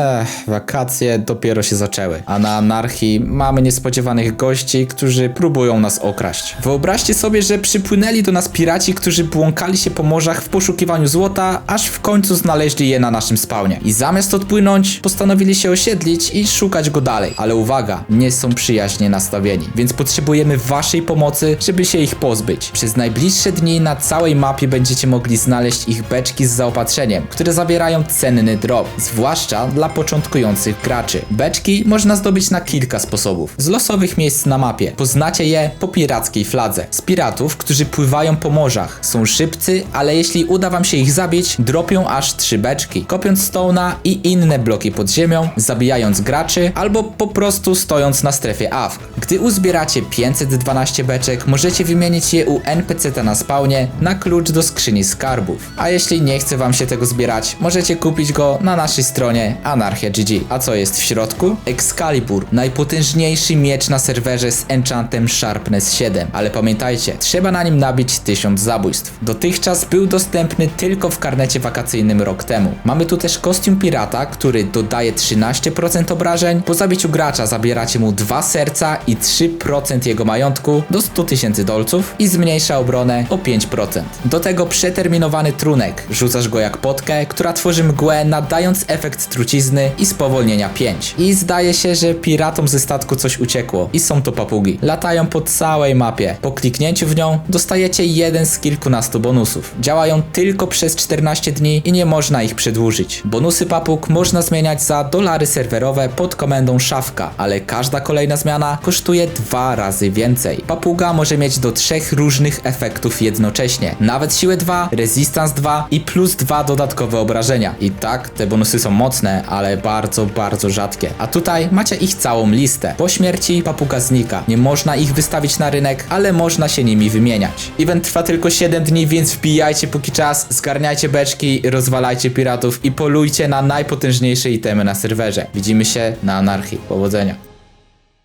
Ech, wakacje dopiero się zaczęły, a na anarchii mamy niespodziewanych gości, którzy próbują nas okraść. Wyobraźcie sobie, że przypłynęli do nas piraci, którzy błąkali się po morzach w poszukiwaniu złota, aż w końcu znaleźli je na naszym spawnie. I zamiast odpłynąć, postanowili się osiedlić i szukać go dalej. Ale uwaga, nie są przyjaźnie nastawieni, więc potrzebujemy waszej pomocy, żeby się ich pozbyć. Przez najbliższe dni na całej mapie będziecie mogli znaleźć ich beczki z zaopatrzeniem, które zawierają cenny drop, zwłaszcza dla początkujących graczy. Beczki można zdobyć na kilka sposobów. Z losowych miejsc na mapie. Poznacie je po pirackiej fladze. Z piratów, którzy pływają po morzach. Są szybcy, ale jeśli uda wam się ich zabić, dropią aż trzy beczki. Kopiąc Stone'a i inne bloki pod ziemią, zabijając graczy, albo po prostu stojąc na strefie AFK. Gdy uzbieracie 512 beczek, możecie wymienić je u NPC na spawnie na klucz do skrzyni skarbów. A jeśli nie chce wam się tego zbierać, możecie kupić go na naszej stronie Anarchia GG. A co jest w środku? Excalibur, najpotężniejszy miecz na serwerze z enchantem Sharpness 7. Ale pamiętajcie, trzeba na nim nabić 1000 zabójstw. Dotychczas był dostępny tylko w karnecie wakacyjnym rok temu. Mamy tu też kostium pirata, który dodaje 13% obrażeń. Po zabiciu gracza zabieracie mu 2 serca i 3% jego majątku do 100 tysięcy dolców i zmniejsza obronę o 5%. Do tego przeterminowany trunek. Rzucasz go jak potkę, która tworzy mgłę, nadając efekt trucizny i spowolnienia 5. I zdaje się, że piratom ze statku coś uciekło. I są to papugi. Latają po całej mapie. Po kliknięciu w nią dostajecie jeden z kilkunastu bonusów. Działają tylko przez 14 dni i nie można ich przedłużyć. Bonusy papug można zmieniać za dolary serwerowe pod komendą szafka, ale każda kolejna zmiana kosztuje dwa razy więcej. Papuga może mieć do trzech różnych efektów jednocześnie. Nawet siłę 2, resistance 2 i plus 2 dodatkowe obrażenia. I tak, te bonusy są mocne, ale bardzo, bardzo rzadkie. A tutaj macie ich całą listę. Po śmierci papuga znika. Nie można ich wystawić na rynek, ale można się nimi wymieniać. Event trwa tylko 7 dni, więc wbijajcie póki czas, zgarniajcie beczki, rozwalajcie piratów i polujcie na najpotężniejsze itemy na serwerze. Widzimy się na anarchii. Powodzenia.